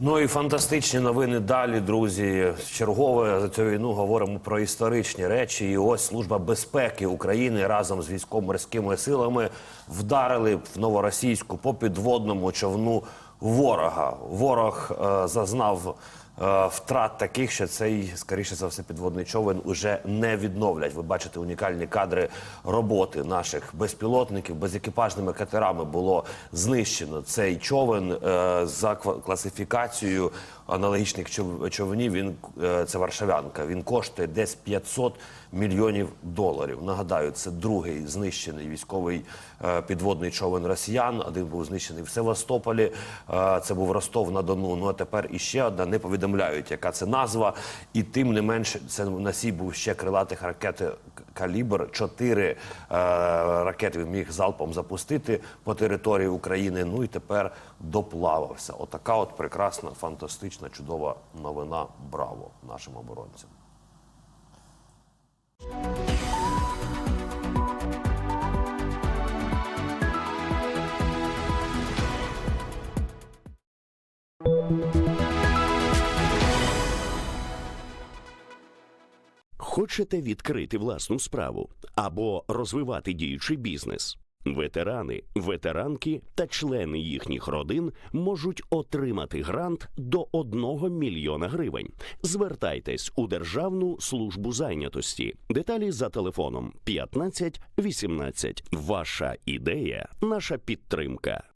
Ну і фантастичні новини далі, друзі. Чергове за цю війну говоримо про історичні речі. І ось служба безпеки України разом з військово-морськими силами вдарили в новоросійську по підводному човну ворога. Ворог е, зазнав втрат таких, що цей, скоріше за все, підводний човен уже не відновлять. Ви бачите унікальні кадри роботи наших безпілотників. Безекіпажними катерами було знищено цей човен е, за класифікацією аналогічних чов- човнів. Він е, це Варшавянка. Він коштує десь 500 мільйонів доларів. Нагадаю, це другий знищений військовий е, підводний човен росіян. Один був знищений в Севастополі. е, Це був Ростов на Дону. Ну а тепер іще одна. Не повідомляють, яка це назва. І тим не менше, це носій був ще крилатих ракет калібр. Чотири е, ракети міг залпом запустити по території України. Ну і тепер доплавався. Отака от прекрасна, фантастична, чудова новина. Браво нашим оборонцям. Хочете відкрити власну справу або розвивати діючий бізнес? Ветерани, ветеранки та члени їхніх родин можуть отримати грант до 1 мільйона гривень. Звертайтесь у Державну службу зайнятості. Деталі за телефоном 15 18. Ваша ідея, наша підтримка.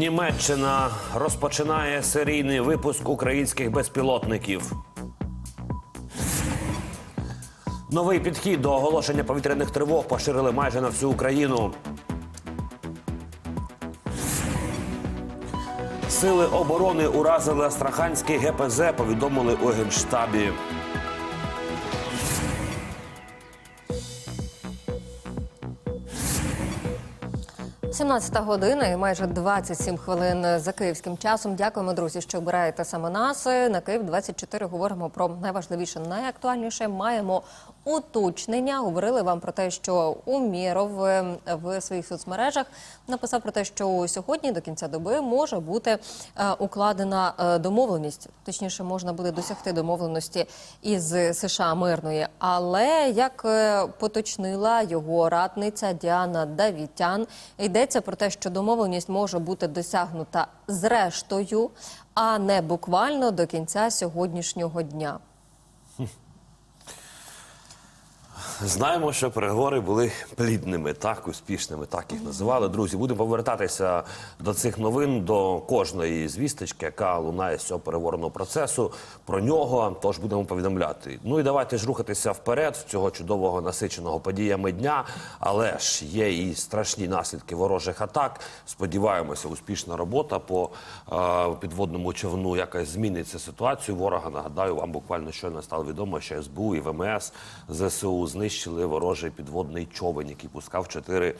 Німеччина розпочинає серійний випуск українських безпілотників. Новий підхід до оголошення повітряних тривог поширили майже на всю Україну. Сили оборони уразили Астраханський ГПЗ, повідомили у Генштабі. 17 година і майже 27 хвилин за київським часом. Дякуємо, друзі, що обираєте саме нас. На Київ 24 говоримо про найважливіше, найактуальніше. Маємо уточнення. Говорили вам про те, що Умєров е, в своїх соцмережах написав про те, що сьогодні до кінця доби може бути е, укладена е, домовленість. Точніше, можна буде досягти домовленості із США мирної. Але як поточнила його радниця Діана Давітян, йдеться про те, що домовленість може бути досягнута зрештою, а не буквально до кінця сьогоднішнього дня. Знаємо, що переговори були плідними, так успішними, так їх називали. Друзі, будемо повертатися до цих новин, до кожної звісточки, яка лунає з цього переговорного процесу. Про нього тож будемо повідомляти. Ну і давайте ж рухатися вперед цього чудового насиченого подіями дня. Але ж є і страшні наслідки ворожих атак. Сподіваємося, успішна робота по е, підводному човну якось зміниться ситуацію. Ворога нагадаю, вам буквально щойно стало відомо, що СБУ і ВМС ЗСУ знищили ворожий підводний човен, який пускав чотири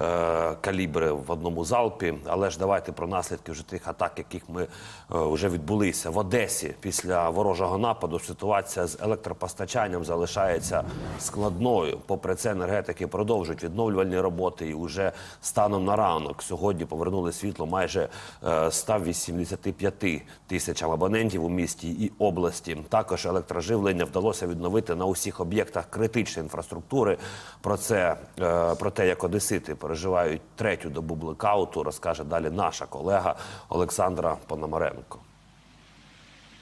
е, калібри в одному залпі. Але ж давайте про наслідки вже тих атак, яких ми е, вже відбулися в Одесі після ворожого нападу. Ситуація з електропостачанням залишається складною. Попри це, енергетики продовжують відновлювальні роботи. І вже станом на ранок сьогодні повернули світло майже е, 185 тисячам абонентів у місті і області. Також електроживлення вдалося відновити на усіх об'єктах критичної інфраструктури інфраструктури. Про це е, про те, як одесити переживають третю добу блекауту, розкаже далі наша колега Олександра Пономаренко.